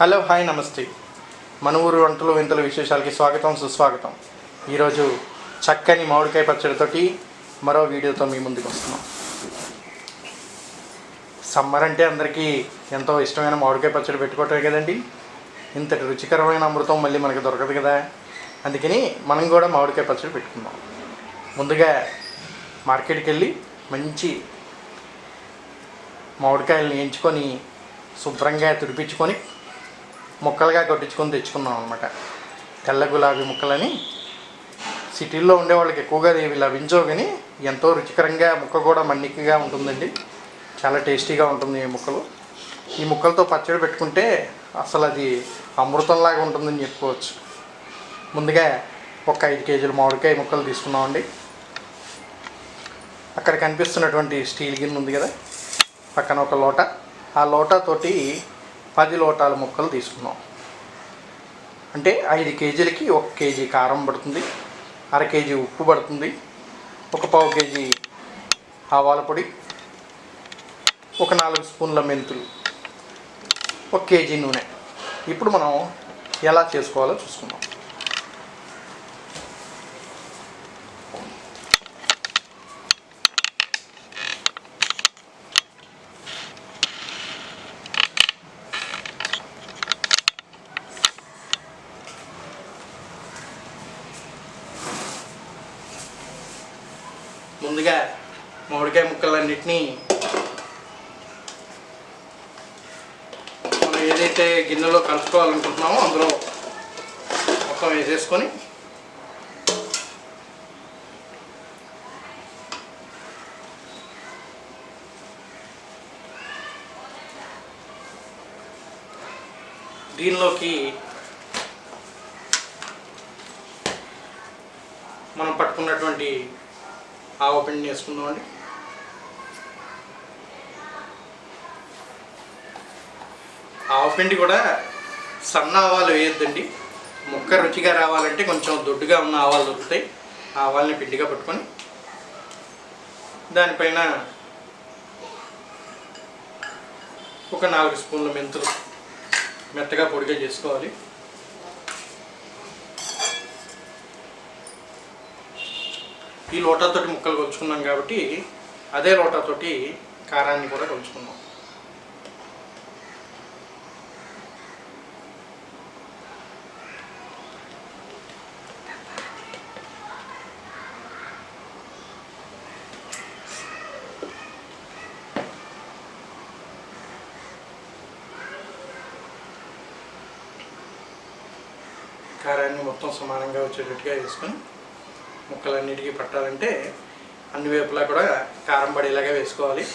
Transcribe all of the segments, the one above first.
Hello hi నమస్తే. మన ఊరు వంటలు వింతలు విశేషాలకి స్వాగతం సుస్వాగతం. ఈరోజు చక్కని మామిడికాయ పచ్చడితోటి మరో వీడియోతో మీ ముందుకు వస్తున్నాం. సమ్మర్ అంటే అందరికీ ఎంతో ఇష్టమైన మామిడికాయ పచ్చడి పెట్టుకోవటమే కదండి. ఇంతటి రుచికరమైన అమృతం మళ్ళీ మనకు దొరకదు కదా. అందుకని మనం కూడా మామిడికాయ పచ్చడి పెట్టుకుందాం. ముందుగా మార్కెట్కి వెళ్ళి మంచి మామిడికాయలను ఎంచుకొని శుభ్రంగా తుడిపించుకొని ముక్కలుగా కొట్టించుకొని తెచ్చుకున్నాం అనమాట తెల్ల గులాబీ ముక్కలని. సిటీల్లో ఉండేవాళ్ళకి ఎక్కువగా ఇవి లభించవు కానీ ఎంతో రుచికరంగా ముక్క కూడా మన్నికగా ఉంటుందండి. చాలా టేస్టీగా ఉంటుంది ఈ ముక్కలు. ఈ ముక్కలతో పచ్చడి పెట్టుకుంటే అసలు అది అమృతంలాగా ఉంటుందని చెప్పుకోవచ్చు. ముందుగా ఒక ఐదు కేజీల మామిడికాయ ముక్కలు తీసుకున్నామండి అక్కడ కనిపిస్తున్నటువంటి స్టీల్ గిన్నె ఉంది కదా పక్కన ఒక లోట. ఆ లోటాతోటి పది లోటాల ముక్కలు తీసుకున్నాం. అంటే ఐదు కేజీలకి ఒక కేజీ కారం పడుతుంది అర కేజీ ఉప్పు పడుతుంది ఒక పావు కేజీ ఆవాల పొడి ఒక నాలుగు స్పూన్ల మెంతులు ఒక కేజీ నూనె. ఇప్పుడు మనం ఎలా చేసుకోవాలో చూసుకుందాం. ముందుగా మామిడికాయ ముక్కలన్నిటినీ మనం ఏదైతే గిన్నెలో కలుపుకోవాలనుకుంటున్నామో అందులో మొత్తం వేసేసుకొని దీనిలోకి మనం పట్టుకున్నటువంటి ఆవ పిండి వేసుకుందామండి ఆవపిండి కూడా సన్న ఆవాలు వేయొద్దండి. ముక్క రుచిగా రావాలంటే కొంచెం దొడ్డుగా ఉన్న ఆవాలు దొరుకుతాయి. ఆవాలని ఆవాల్ని పిండిగా పట్టుకొని దానిపైన ఒక నాలుగు స్పూన్ల మెంతులు మెత్తగా పొడిగా చేసుకోవాలి. ఈ లోటాతోటి ముక్కలు కొలుచుకున్నాం కాబట్టి అదే లోటాతోటి కారాన్ని కూడా కొలుచుకున్నాం. కారాన్ని మొత్తం సమానంగా వచ్చేటట్టుగా వేసుకొని ముక్కలన్నిటికీ పట్టాలంటే అన్ని వైపులా కూడా కారం పడేలాగా వేసుకోవాలి.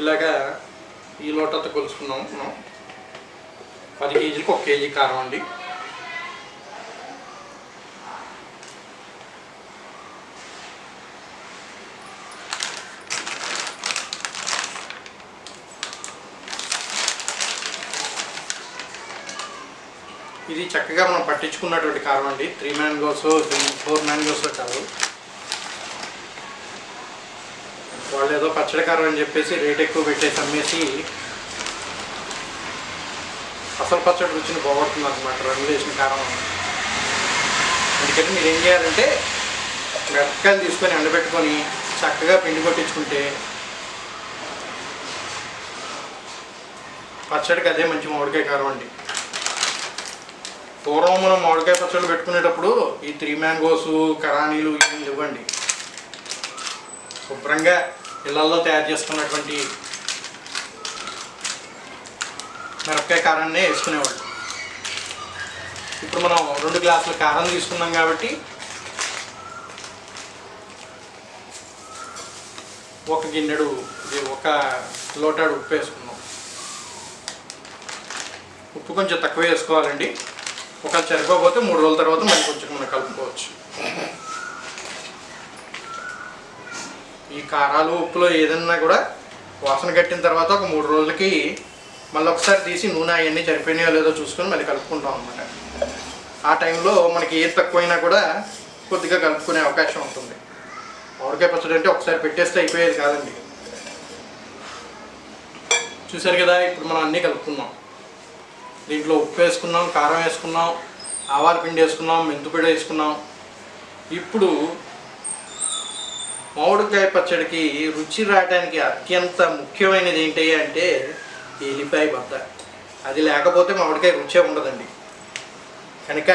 ఇలాగా ఈ లోటతో కొలుసుకున్నాం మనం. పది కేజీలకు ఒక కేజీ కారం అండి. ఇది చక్కగా మనం పట్టించుకున్నటువంటి కారం అండి. త్రీ మ్యాంగోస్ ఫోర్ మ్యాంగోస్ కాదు. వాళ్ళు ఏదో పచ్చడి కారం అని చెప్పేసి రేట్ ఎక్కువ పెట్టేసి అమ్మేసి అసలు పచ్చడి రుచిని పోగొడుతుంది అనమాట రంగు వేసిన కారం అందుకని మీరు ఏం చేయాలంటే మిరపకాయలు తీసుకొని ఎండబెట్టుకొని చక్కగా పిండి కొట్టించుకుంటే పచ్చడికి అదే మంచి మామిడికాయ కారం అండి. పూర్వం మనం మామిడికాయ పచ్చళ్ళు పెట్టుకునేటప్పుడు ఈ త్రీ మ్యాంగోస్ కరానీలు ఇవన్నీ ఇవ్వండి శుభ్రంగా ఇళ్ళల్లో తయారు చేసుకున్నటువంటి మిరపకాయ కారాన్ని వేసుకునేవాళ్ళు. ఇప్పుడు మనం రెండు గ్లాసుల కారం తీసుకున్నాం కాబట్టి ఒక గిన్నెడు ఒక లోటాడు ఉప్పు వేసుకున్నాం. ఉప్పు కొంచెం తక్కువ వేసుకోవాలండి. ఒక సరిపోతే మూడు రోజుల తర్వాత మళ్ళీ కొంచెం మనం కలుపుకోవచ్చు. ఈ కారాలు ఉప్పులో ఏదన్నా కూడా వాసన కట్టిన తర్వాత ఒక మూడు రోజులకి మళ్ళీ ఒకసారి తీసి నూనె అవన్నీ సరిపోయినాయో లేదో చూసుకొని మళ్ళీ కలుపుకుంటాం అనమాట ఆ టైంలో మనకి ఏది తక్కువైనా కూడా కొద్దిగా కలుపుకునే అవకాశం ఉంటుంది. మామిడికాయ పచ్చడి అంటే ఒకసారి పెట్టేస్తే అయిపోయేది కాదండి. చూసారు కదా ఇప్పుడు మనం అన్నీ కలుపుకున్నాం. దీంట్లో ఉప్పు వేసుకున్నాం కారం వేసుకున్నాం ఆవాల పిండి వేసుకున్నాం మెంతుపిడి వేసుకున్నాం. ఇప్పుడు మామిడికాయ పచ్చడికి రుచి రావడానికి అత్యంత ముఖ్యమైనది ఏంటి అంటే ఎల్లిపాయ బద్ద అది లేకపోతే మామిడికాయ రుచే ఉండదండి. కనుక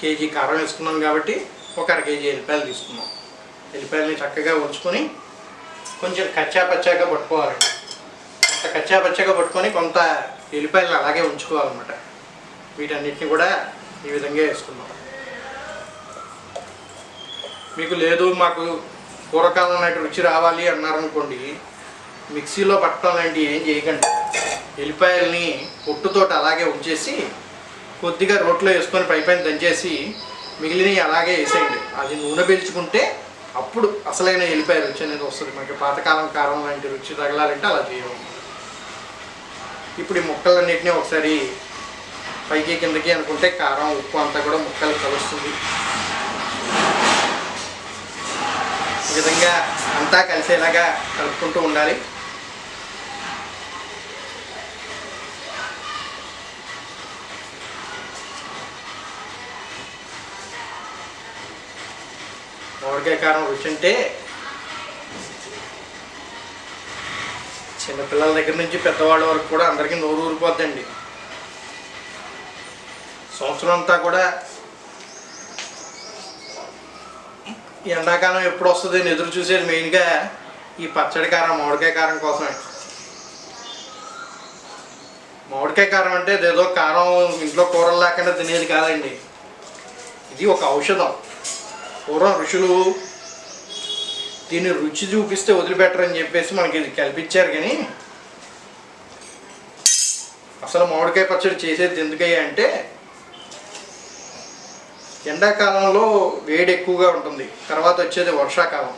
కేజీ కారం వేసుకున్నాం కాబట్టి ఒక అర కేజీ ఎల్లిపాయలు తీసుకున్నాం. ఎల్లిపాయలని చక్కగా ఉంచుకొని కొంచెం కచ్చా పచ్చాగా పట్టుకోవాలండి. కొంత కచ్చా పచ్చాగా పట్టుకొని కొంత ఎల్లిపాయలను అలాగే ఉంచుకోవాలన్నమాట. వీటన్నిటిని కూడా ఈ విధంగా వేసుకున్నాం. మీకు లేదు మాకు పూర్వకాలం నాటి రుచి రావాలి అన్నారనుకోండి మిక్సీలో పట్టడం లాంటివి ఏం చేయకండి. ఎల్లిపాయల్ని పొట్టుతోటి అలాగే ఉంచేసి కొద్దిగా రోట్లో వేసుకొని పై పైన దంచేసి మిగిలినవి అలాగే వేసేయండి. అది నూనె పీల్చుకుంటే అప్పుడు అసలైన ఎల్లిపాయ రుచి అనేది వస్తుంది. మనకి పాతకాలం కారం లాంటి రుచి తగలాలంటే అలా చేయడం ఇప్పుడు ఈ ముక్కలన్నిటిని ఒకసారి పైకి కిందకి అనుకుంటే కారం ఉప్పు అంతా కూడా ముక్కలు కలుస్తుంది. ఈ విధంగా అంతా కలిసేలాగా కలుపుకుంటూ ఉండాలి. మామిడికాయ కారం రుచి అంటే చిన్నపిల్లల దగ్గర నుంచి పెద్దవాళ్ళ వరకు కూడా అందరికీ నోరు ఊరిపోద్దండి. సంవత్సరం అంతా కూడా ఈ ఎండాకాలం ఎప్పుడు వస్తుంది అని ఎదురు చూసేది మెయిన్గా ఈ పచ్చడి కారం మామిడికాయ కారం కోసమే. మామిడికాయ కారం అంటే ఏదో కారం ఇంట్లో కూరలు లేకుండా తినేది కాదండి. ఇది ఒక ఔషధం. పూర్వం ఋషులు దీన్ని రుచి చూపిస్తే వదిలిపెట్టరని చెప్పేసి మనకి ఇది కల్పించారు కానీ అసలు మామిడికాయ పచ్చడి చేసేది ఎందుకయ్యా అంటే ఎండాకాలంలో వేడి ఎక్కువగా ఉంటుంది. తర్వాత వచ్చేది వర్షాకాలం.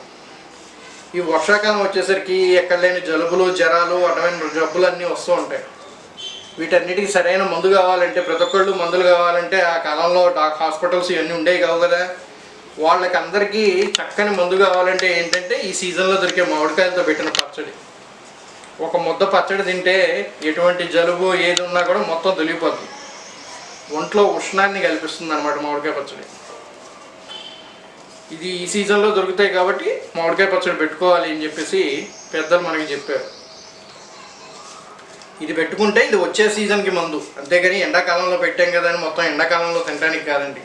ఈ వర్షాకాలం వచ్చేసరికి ఎక్కడ లేని జలుబులు జ్వరాలు అటమైన జబ్బులు అన్నీ వస్తూ ఉంటాయి. వీటన్నిటికి సరైన మందు కావాలంటే ప్రతి ఒక్కళ్ళు మందులు కావాలంటే ఆ కాలంలో డాక్ హాస్పిటల్స్ ఇవన్నీ ఉండేవి కావు కదా. వాళ్ళకి అందరికీ చక్కని మందు కావాలంటే ఏంటంటే ఈ సీజన్లో దొరికే మామిడికాయలతో పెట్టిన పచ్చడి. ఒక ముద్ద పచ్చడి తింటే ఎటువంటి జలుబు ఏది ఉన్నా కూడా మొత్తం తొలిగిపోతుంది ఒంట్లో ఉష్ణాన్ని కల్పిస్తుంది అనమాట మామిడికాయ పచ్చడి. ఇది ఈ సీజన్లో దొరుకుతాయి కాబట్టి మామిడికాయ పచ్చడి పెట్టుకోవాలి అని చెప్పేసి పెద్దలు మనకి చెప్పారు. ఇది పెట్టుకుంటే ఇది వచ్చే సీజన్కి మందు. అంతేగాని ఎండాకాలంలో పెట్టాం కదా అని మొత్తం ఎండాకాలంలో తినడానికి కాదండి.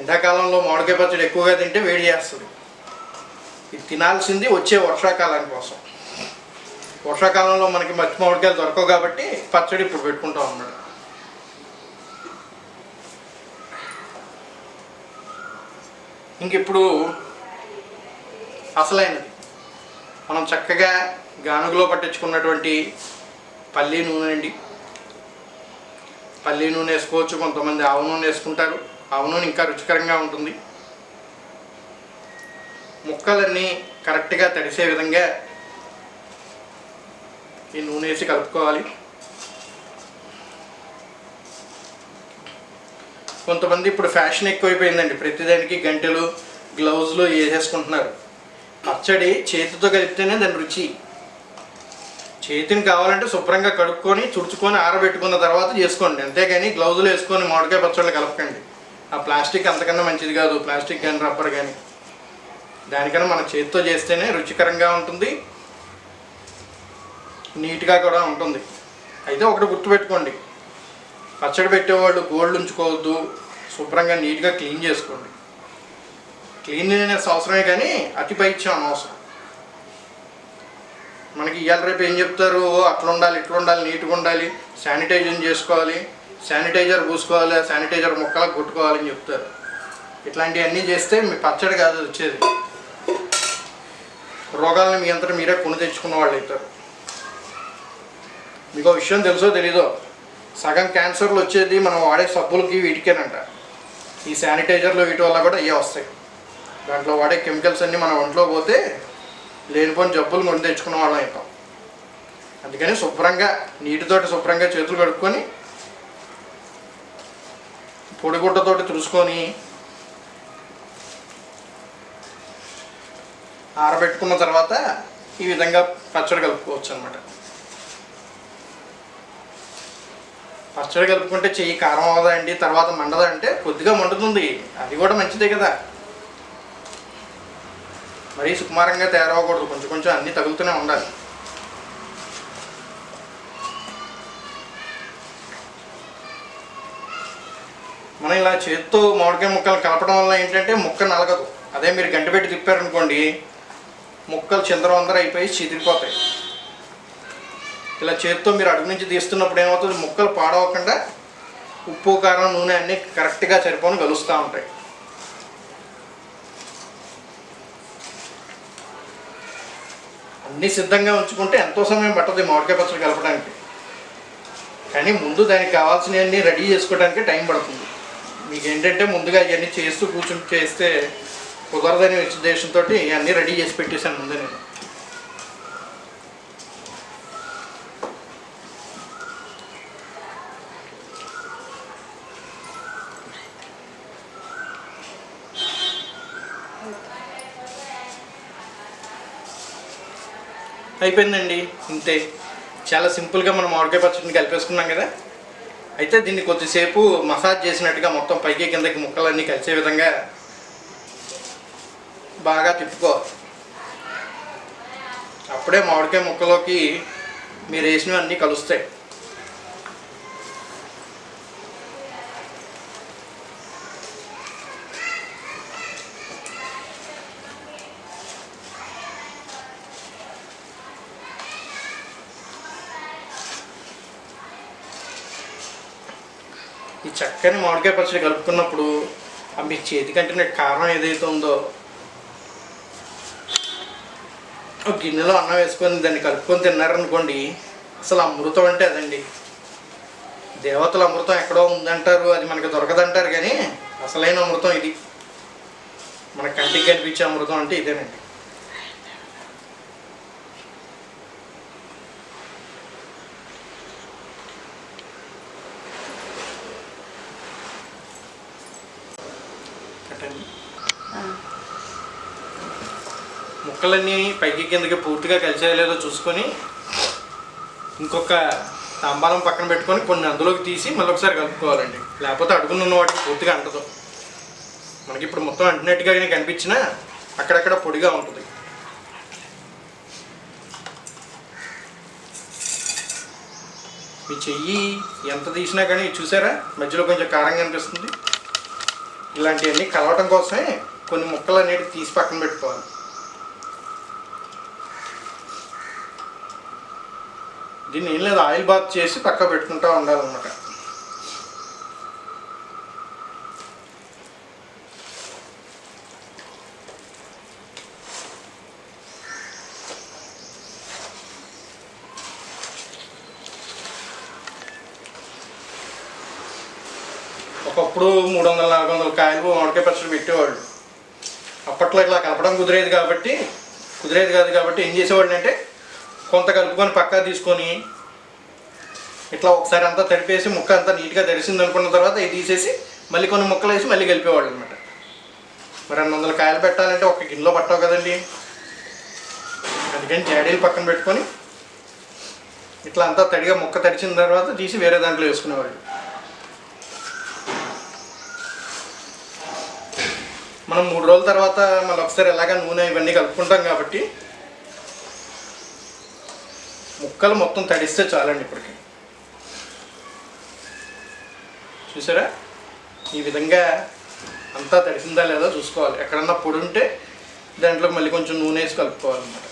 ఎండాకాలంలో మామిడికాయ పచ్చడి ఎక్కువగా తింటే వేడి చేస్తుంది. ఇది తినాల్సింది వచ్చే వర్షాకాలం కోసం. వర్షాకాలంలో మనకి మచ్చి మామిడికాయలు దొరకవు కాబట్టి పచ్చడి ఇప్పుడు పెట్టుకుంటాం అన్నమాట. ఇంకిప్పుడు అసలైనది. మనం చక్కగా గానుగలో పట్టించుకున్నటువంటి పల్లి నూనె అండి. పల్లి నూనె వేసుకోవచ్చు కొంతమంది ఆవు నూనె వేసుకుంటారు. ఆవు నూనె ఇంకా రుచికరంగా ఉంటుంది. ముక్కలన్నీ కరెక్ట్గా తడిసే విధంగా ఈ నూనె వేసి కలుపుకోవాలి. కొంతమంది ఇప్పుడు ఫ్యాషన్ ఎక్కువైపోయిందండి. ప్రతిదానికి గంటెలు గ్లౌజ్లు వేసేసుకుంటున్నారు. పచ్చడి చేతితో కలిపితేనే దాని రుచి. చేతిని కావాలంటే శుభ్రంగా కడుక్కొని చుడుచుకొని ఆరబెట్టుకున్న తర్వాత చేసుకోండి. అంతేగాని గ్లౌజులు వేసుకొని మామిడికాయ పచ్చళ్ళు కలపకండి. ఆ ప్లాస్టిక్ అంతకన్నా మంచిది కాదు. ప్లాస్టిక్ కానీ రబ్బర్ కానీ దానికన్నా మన చేతితో చేస్తేనే రుచికరంగా ఉంటుంది. నీట్గా కూడా ఉంటుంది. అయితే ఒకటి గుర్తుపెట్టుకోండి. పచ్చడి పెట్టేవాళ్ళు గోల్డ్ ఉంచుకోవద్దు శుభ్రంగా నీట్గా క్లీన్ చేసుకోండి. క్లీన్లీనెస్ అవసరమే కానీ అతి పైత్యం అనవసరం. మనకి ఇవాళ రేపు ఏం చెప్తారు? "ఓ, అట్లా ఉండాలి ఇట్లా ఉండాలి నీట్గా ఉండాలి శానిటైజర్ చేసుకోవాలి శానిటైజర్ పూసుకోవాలి శానిటైజర్ ముక్కలకు కొట్టుకోవాలని చెప్తారు. ఇట్లాంటివన్నీ చేస్తే మీ పచ్చడి కాదు వచ్చేది. రోగాలను మీ అంతా మీరే కొని తెచ్చుకున్న వాళ్ళు అవుతారు మీకు విషయం తెలుసో తెలీదో? సగం క్యాన్సర్లు వచ్చేది మనం వాడే సబ్బులకి వీటికేనంట. ఈ శానిటైజర్లు వీటి వల్ల కూడా ఇవే వస్తాయి. దాంట్లో వాడే కెమికల్స్ అన్నీ మన ఒంట్లో పోతే లేనిపోని జబ్బులు కొని తెచ్చుకున్న వాళ్ళం అవుతాం అందుకని శుభ్రంగా నీటితోటి శుభ్రంగా చేతులు కడుక్కొని పొడిగుడ్డతోటి తుడుచుకొని ఆరబెట్టుకున్న తర్వాత ఈ విధంగా పచ్చడి కలుపుకోవచ్చు అనమాట పచ్చడి కలుపుకుంటే చెయ్యి కారం అవదా తర్వాత మండదా అంటే కొద్దిగా మండుతుంది. అది కూడా మంచిదే కదా. మరీ సుకుమారంగా తయారవ్వకూడదు కొంచెం కొంచెం అన్నీ తగులుతూనే ఉండాలి. మనం ఇలా చేత్తో మామిడికాయ ముక్కలు కలపడం వల్ల ఏంటంటే ముక్క నలగదు. అదే మీరు గంట పెట్టి తిప్పారనుకోండి ముక్కలు చిందరవందర అయిపోయి చిదిరిపోతాయి. ఇలా చేత్తో మీరు అడుగు నుంచి తీస్తున్నప్పుడు ఏమవుతుంది? ముక్కలు పాడవకుండా ఉప్పు కారం నూనె అన్నీ కరెక్ట్గా సరిపోని కలుస్తూ ఉంటాయి. అన్నీ సిద్ధంగా ఉంచుకుంటే ఎంతో సమయం పట్టదు మామిడికాయ పచ్చడి కలపడానికి. కానీ ముందు దానికి కావాల్సినవన్నీ రెడీ చేసుకోవడానికి టైం పడుతుంది. మీకు ఏంటంటే ముందుగా ఇవన్నీ చేస్తూ కూర్చుని చేస్తే కుదరదని ఉద్దేశంతో అన్నీ రెడీ చేసి పెట్టేశాను ముందే నేను. అయిపోయిందండి. ఇంతే. చాలా సింపుల్గా మనం మామిడికాయ పచ్చడిని కలిపేసుకున్నాం కదా. అయితే దీన్ని కొద్దిసేపు మసాజ్ చేసినట్టుగా మొత్తం పైకి కిందకి ముక్కలన్నీ కలిసే విధంగా బాగా తిప్పుకో. అప్పుడే మామిడికాయ ముక్కలోకి మీరు వేసినవి అన్నీ కలుస్తాయి. చక్కని మామిడికాయ పచ్చడి కలుపుకున్నప్పుడు ఆ మీ చేతికంటే కారం ఏదైతే ఉందో ఒక గిన్నెలో అన్నం వేసుకొని దాన్ని కలుపుకొని తిన్నారనుకోండి అసలు అమృతం అంటే అదండి. దేవతల అమృతం ఎక్కడో ఉందంటారు అది మనకి దొరకదంటారు కానీ అసలైన అమృతం ఇది. మన కంటికి కనిపించే అమృతం అంటే ఇదేనండి కట్టండి ముక్కలన్నీ పైకి కిందకి పూర్తిగా కలిసే లేదో చూసుకొని ఇంకొక తాంబాలం పక్కన పెట్టుకొని కొన్ని అందులోకి తీసి మళ్ళీ ఒకసారి కలుపుకోవాలండి. లేకపోతే అడుగున ఉన్న వాటికి పూర్తిగా అంటదు. మనకి ఇప్పుడు మొత్తం అంటినట్టుగా కనిపించినా అక్కడక్కడ పొడిగా ఉంటుంది. మీ చెయ్యి ఎంత తీసినా కానీ చూసారా? మధ్యలో కొంచెం కారంగా అనిపిస్తుంది ఇలాంటివన్నీ కలవటం కోసమే కొన్ని ముక్కలు అనేవి తీసి పక్కన పెట్టుకోవాలి. దీన్ని ఏం లేదు ఆయిల్ బాత్ చేసి పక్క పెట్టుకుంటా ఉండాలన్నమాట. ఒకప్పుడు మూడు వందల నాలుగు వందల కాయలు మామిడికాయ పచ్చడి పెట్టేవాళ్ళు. అప్పట్లో ఇలా కలపడం కుదిరేది కాబట్టి కుదిరేది కాదు కాబట్టి ఏం చేసేవాళ్ళు అంటే కొంత కలుపుకొని పక్కా తీసుకొని ఇట్లా ఒకసారి అంతా తడిపేసి ముక్క అంతా నీట్గా తడిసింది అనుకున్న తర్వాత ఇది తీసేసి మళ్ళీ కొన్ని ముక్కలు వేసి మళ్ళీ కలిపేవాళ్ళు అనమాట మరి రెండు వందల కాయలు పెట్టాలంటే ఒక గిన్నెలో పట్టవు కదండి. అందుకని జాడీలు పక్కన పెట్టుకొని ఇట్లా అంతా తడిగా ముక్క తడిచిన తర్వాత తీసి వేరే దాంట్లో వేసుకునేవాళ్ళు. మనం మూడు రోజుల తర్వాత మళ్ళీ ఒకసారి ఎలాగ నూనె ఇవన్నీ కలుపుకుంటాం కాబట్టి ముక్కలు మొత్తం తడిస్తే చాలండి ఇప్పటికి. చూసారా? ఈ విధంగా అంతా తడిసిందా లేదా చూసుకోవాలి. ఎక్కడన్నా పొడి ఉంటే దాంట్లో మళ్ళీ కొంచెం నూనె వేసి కలుపుకోవాలన్నమాట.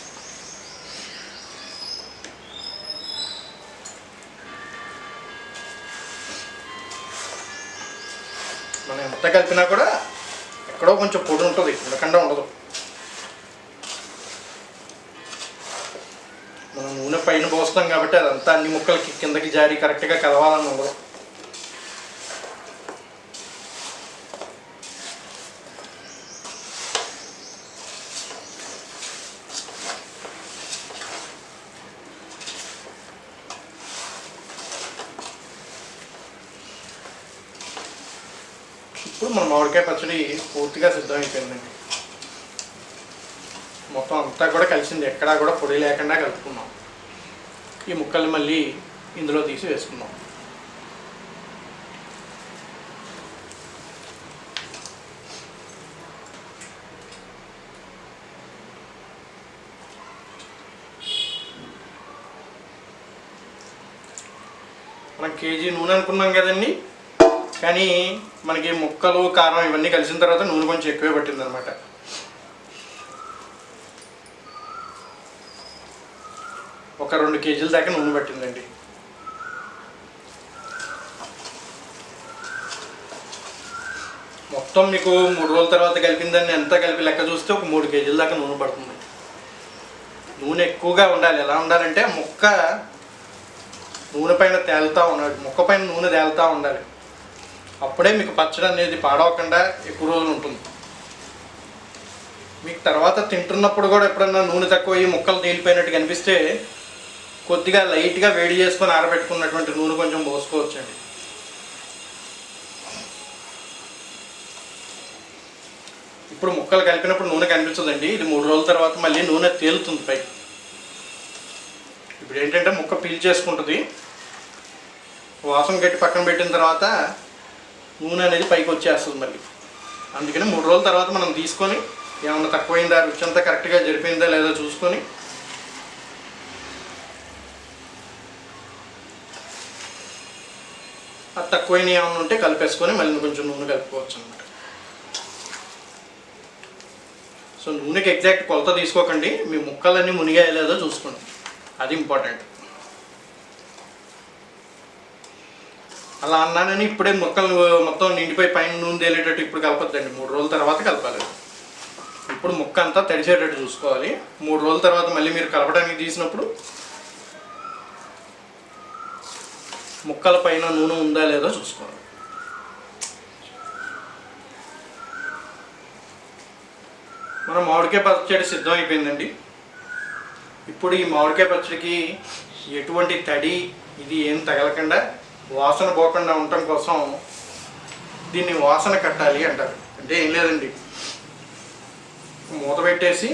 మనం ఎంత కలిపినా కూడా ఎక్కడో కొంచెం పొడి ఉంటుంది ఉండకుండా ఉండదు. నూనె పైన పోస్తాం కాబట్టి అదంతా అన్ని ముక్కలకి కిందకి జారి కరెక్ట్గా కలవాలన్న ఇప్పుడు మన మామిడికాయ పచ్చడి పూర్తిగా సిద్ధమైపోయిందండి. మొత్తం అంతా కూడా కలిసింది. ఎక్కడా కూడా పొడి లేకుండా కలుపుకున్నాం. ఈ ముక్కల్ని మళ్ళీ ఇందులో తీసి వేసుకున్నాం మనం కేజీ నూనె అనుకున్నాం కదండి? కానీ మనకి ముక్కలు కారం ఇవన్నీ కలిసిన తర్వాత నూనె కొంచెం ఎక్కువే పట్టింది అనమాట ఒక రెండు కేజీల దాకా నూనె పట్టిందండి. మొత్తం మీకు మూడు రోజుల తర్వాత కలిపిందని ఎంత కలిపి లెక్క చూస్తే ఒక మూడు కేజీల దాకా నూనె పడుతుంది. నూనె ఎక్కువగా ఉండాలి. ఎలా ఉండాలంటే ముక్క నూనె పైన తేలుతూ ఉండాలి. ముక్క పైన నూనె తేలుతూ ఉండాలి. అప్పుడే మీకు పచ్చడి అనేది పాడవకుండా ఎక్కువ రోజులు ఉంటుంది. మీకు తర్వాత తింటున్నప్పుడు కూడా ఎప్పుడన్నా నూనె తక్కువ అయ్యి ముక్కలు తేలిపోయినట్టు కనిపిస్తే కొద్దిగా లైట్గా వేడి చేసుకొని ఆరబెట్టుకున్నటువంటి నూనె కొంచెం పోసుకోవచ్చండి. ఇప్పుడు ముక్కలు కలిపినప్పుడు నూనె కనిపించదండి ఇది మూడు రోజుల తర్వాత మళ్ళీ నూనె తేలుతుంది పై ఇప్పుడు ఏంటంటే ముక్క పీల్ చేసుకుంటుంది. వాసన గట్టి పక్కన పెట్టిన తర్వాత నూనె అనేది పైకి వచ్చేస్తుంది మళ్ళీ. అందుకని మూడు రోజుల తర్వాత మనం తీసుకొని ఏమన్నా తక్కువైందా? రుచి అంతా కరెక్ట్గా జరిపోయిందా లేదా చూసుకొని అది తక్కువైన ఏమైనా ఉంటే కలిపేసుకొని మళ్ళీ కొంచెం నూనె కలుపుకోవచ్చు అనమాట సో నూనెకి ఎగ్జాక్ట్ కొలత తీసుకోకండి. మీ ముక్కలన్నీ మునిగాయో లేదో చూసుకోండి. అది ఇంపార్టెంట్. అలా అన్నానని ఇప్పుడే ముక్కలు మొత్తం నిండిపోయి పైన నూనె తేలేటట్టు ఇప్పుడు కలపద్దండి. మూడు రోజుల తర్వాత కలపాలి. ఇప్పుడు ముక్క అంతా తడిచేటట్టు చూసుకోవాలి. మూడు రోజుల తర్వాత మళ్ళీ మీరు కలపడానికి తీసినప్పుడు ముక్కల పైన నూనె ఉందా లేదో చూసుకోవాలి. మన మామిడికాయ పచ్చడి సిద్ధం అయిపోయిందండి. ఇప్పుడు ఈ మామిడికాయ పచ్చడికి ఎటువంటి తడి ఇది ఏం తగలకుండా వాసన పోకుండా ఉండటం కోసం దీన్ని వాసన కట్టాలి అంటారు. అంటే ఏం లేదండి. మూత పెట్టేసి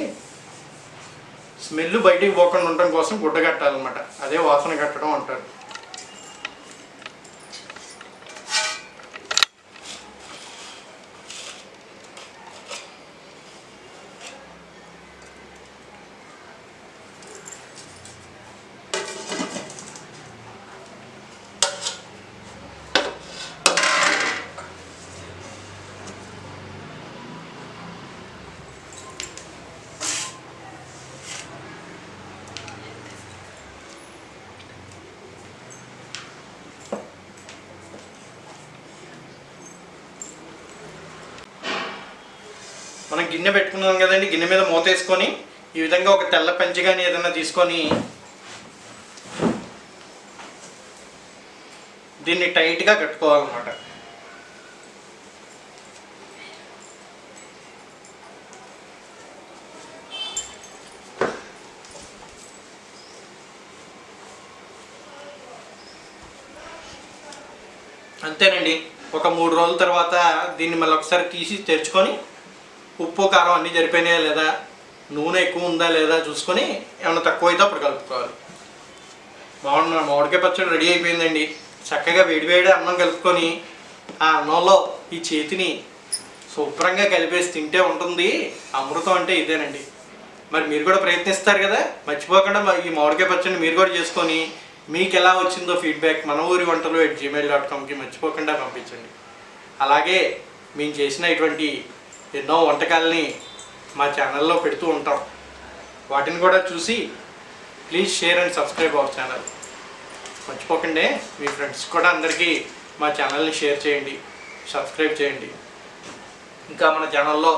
స్మెల్ బయటికి పోకుండా ఉండటం కోసం గుడ్డ కట్టాలన్నమాట. అదే వాసన కట్టడం అంటారు. మనం గిన్నె పెట్టుకున్నాం కదండి గిన్నె మీద మూత వేసుకొని ఈ విధంగా ఒక తెల్ల పంచి కానీ ఏదైనా తీసుకొని దీన్ని టైట్గా కట్టుకోవాలన్నమాట. అంతేనండి. ఒక మూడు రోజుల తర్వాత దీన్ని మళ్ళీ ఒకసారి తీసి తెరుచుకొని ఉప్పు కారం అన్నీ సరిపోయినాయా లేదా? నూనె ఎక్కువ ఉందా లేదా చూసుకొని ఏమైనా తక్కువ అయితే అప్పుడు కలుపుకోవాలి. మామిడి మామిడికాయ పచ్చడి రెడీ అయిపోయిందండి. చక్కగా వేడివేడి అన్నం కలుపుకొని ఆ అన్నంలో ఈ చేతిని శుభ్రంగా కలిపేసి తింటే ఉంటుంది. అమృతం అంటే ఇదేనండి. మరి మీరు కూడా ప్రయత్నిస్తారు కదా? మర్చిపోకుండా ఈ మామిడికాయ పచ్చడిని మీరు కూడా చేసుకొని మీకు ఎలా వచ్చిందో ఫీడ్బ్యాక్ మన ఊరి వంటలు ఎట్ జీమెయిల్ డాట్ కామ్కి మర్చిపోకుండా పంపించండి. అలాగే మేము చేసిన ఇటువంటి ఎన్నో వంటకాలని మా ఛానల్లో పెడుతూ ఉంటాం. వాటిని కూడా చూసి please share and subscribe our channel మర్చిపోకండి మీ ఫ్రెండ్స్ కూడా అందరికీ మా ఛానల్ని షేర్ చేయండి సబ్స్క్రైబ్ చేయండి. ఇంకా మన ఛానల్లో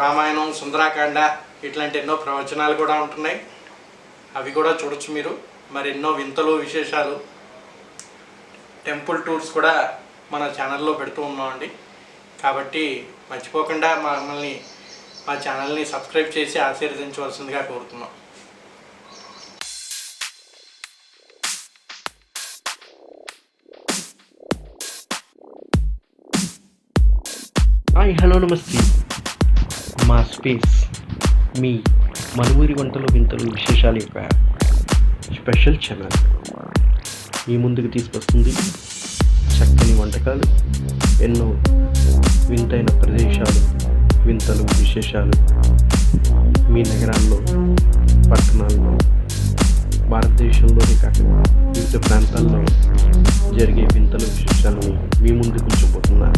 రామాయణం సుందరాకాండ ఇట్లాంటి ఎన్నో ప్రవచనాలు కూడా ఉంటున్నాయి. అవి కూడా చూడొచ్చు మీరు. మరి ఎన్నో వింతలు విశేషాలు టెంపుల్ టూర్స్ కూడా మన ఛానల్లో పెడుతూ ఉన్నామండి. కాబట్టి మర్చిపోకుండా మమ్మల్ని మా ఛానల్ని సబ్స్క్రైబ్ చేసి ఆశీర్వదించవలసిందిగా కోరుతున్నాం. హాయ్ హలో నమస్తే. మా స్పేస్ మీ మనమూరి వంటలు వింతలు విశేషాల యొక్క స్పెషల్ ఛానల్. మీ ముందుకు తీసుకొస్తుంది చక్కని వంటకాలు ఎన్నో వింతైన ప్రదేశాలు వింతలు విశేషాలు మీ నగరాల్లో పట్టణాల్లో భారతదేశంలోనే కాకుండా వివిధ ప్రాంతాల్లో జరిగే వింతలు విశేషాలని మీ ముందుకు ఉంచబోతున్నా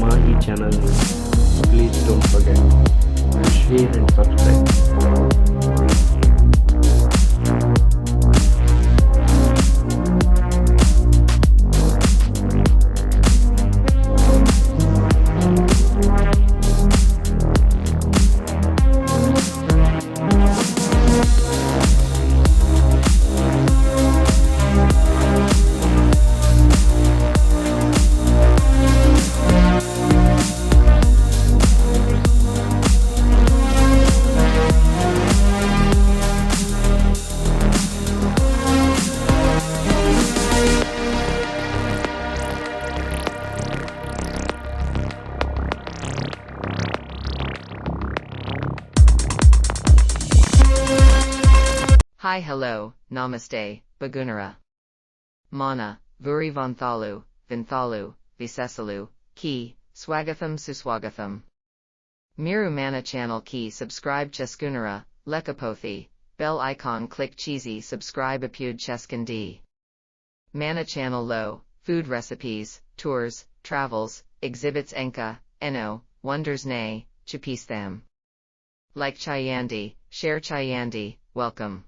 మా ఈ ఛానల్ని please don't forget. Share and subscribe Hi hello, namaste, Bagunara. Mana, Vuri Vanthalu, Vinthalu, Visesalu, Ki, Swagatham Suswagatham. Miru Mana channel key subscribe Cheskunara, Lekapothi, bell icon click cheesy subscribe apud Cheskandi. Mana channel low, food recipes, tours, travels, exhibits enka, eno, wonders nay, chapistham. Like Chayandi, share Chayandi, welcome.